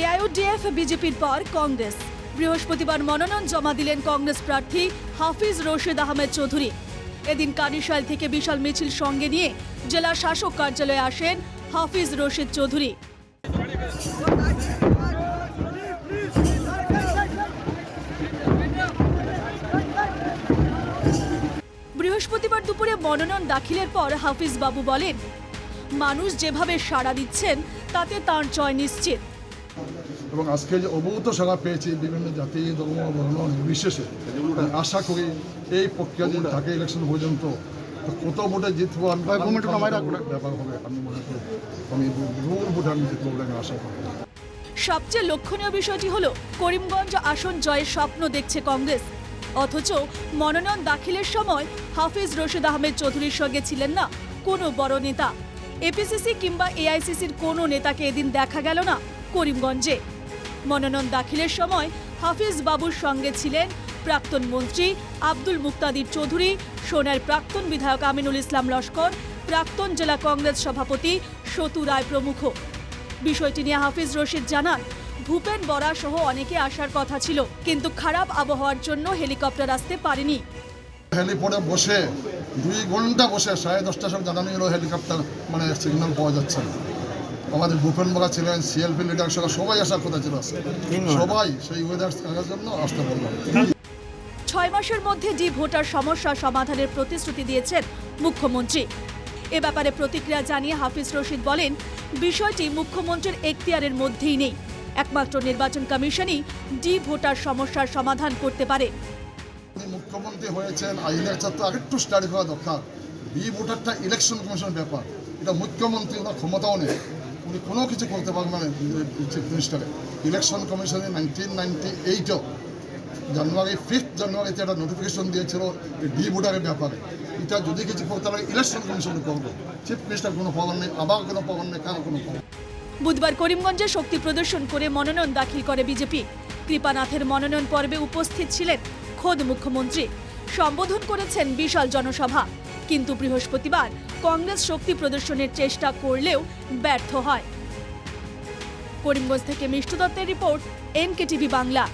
AIUDF বিজেপির পর কংগ্রেস। বৃহস্পতিবার মনোনয়ন জমা দিলেন কংগ্রেস প্রার্থী হাফিজ রশিদ আহমেদ চৌধুরী। এদিন কানিশাল থেকে বিশাল মিছিল সঙ্গে নিয়ে জেলা শাসক কার্যালয়ে আসেন হাফিজ রশিদ চৌধুরী। বৃহস্পতিবার দুপুরে মনোনয়ন দাখিলের পর হাফিজ বাবু বলেন, মানুষ যেভাবে সাড়া দিচ্ছেন, তাতে তার জয় নিশ্চিত। এবং আজকে যে অভূত সারা পেয়েছি বিভিন্ন জাতি ধর্ম বর্ণ নির্বিশেষে আশা করি এই প্রক্রিয়া যদি থাকে ইলেকশন পর্যন্ত কত ভোটে জিতবো আমি ব্যাপার হবে আমি মনে করি আমি দূর ভোটে আমি জিতবো বলে আমি আশা করি। সবচেয়ে লক্ষণীয় বিষয়টি হলো করিমগঞ্জ আসন জয়ের স্বপ্ন দেখছে কংগ্রেস। অথচ মনোনয়ন দাখিলের সময় হাফিজ রশিদ আহমেদ চৌধুরীর সঙ্গে ছিলেন না কোনো বড় নেতা। এপিসিসি কিংবা এআইসিসির কোনো নেতাকে এদিন দেখা গেল না। করিমগঞ্জে। মনোনয়ন দাখিলের সময় হাফিজ বাবুর সঙ্গে ছিলেন প্রাক্তন মন্ত্রী আব্দুল মুক্তাদির চৌধুরী, সোনার প্রাক্তন বিধায়ক আমিনুল ইসলাম লস্কর, প্রাক্তন জেলা কংগ্রেস সভাপতি সতু রায় প্রমুখ। বিষয়টি নিয়ে হাফিজ রশিদ জানান, ভূপেন বরা সহ অনেকে আসার কথা ছিল, কিন্তু খারাপ আবহাওয়ার জন্য হেলিকপ্টার আসতে পারেনি। হেলিপোর্টে বসে দুই ঘণ্টা বসে, সাড়ে দশটার সময় জানানো হেলিকপ্টার মানে সিগন্যাল পাওয়া যাচ্ছে না। আমাদের ভূপেন বরা ছিলেন সিএলপি লিডার সহ সবাই আসার কথা ছিল সবাই সেই ওয়েদার থাকার জন্য আসতে বললাম ছয় মাসের মধ্যে ডি ভোটার সমস্যা সমাধানের প্রতিশ্রুতি দিয়েছেন মুখ্যমন্ত্রী। এ ব্যাপারে প্রতিক্রিয়া জানিয়ে হাফিজ রশিদ বলেন বিষয়টি মুখ্যমন্ত্রীর এখতিয়ারের মধ্যেই নেই। একমাত্র নির্বাচন কমিশনই ডি ভোটার সমস্যার সমাধান করতে পারে। মুখ্যমন্ত্রী হয়েছেন আইনের ছাত্র আরেকটু স্টাডি করা দরকার। বি ভোটারটা ইলেকশন কমিশনের ব্যাপার। এটা মুখ্যমন্ত্রী ওনার ক্ষমতাও নেই। উনি কোনো কিছু করতে পারবেন না মিনিস্টারে ইলেকশন কমিশনে নাইনটিন নাইনটি এইটও জানুয়ারি ফিফথ জানুয়ারিতে একটা নোটিফিকেশন দিয়েছিল ডি ভোটারের ব্যাপারে। এটা যদি কিছু করতে পারে ইলেকশন কমিশনে করবে। চিফ মিনিস্টার কোনো পাওয়ার নেই, আবার কোনো পাওয়ার নেই, কারও কোনো পাওয়ার বুধবার করিমগঞ্জে শক্তি প্রদর্শন করে মনোনয়ন দাখিল করে বিজেপি। কৃপানাথের মনোনয়ন পর্বে উপস্থিত ছিলেন খোদ মুখ্যমন্ত্রী। সম্বোধন করেছেন বিশাল জনসভা। কিন্তু বৃহস্পতিবার কংগ্রেস শক্তি প্রদর্শনের চেষ্টা করলেও ব্যর্থ হয়। করিমগঞ্জ থেকে মিষ্টু দত্তের রিপোর্ট এনকেটিভি বাংলা।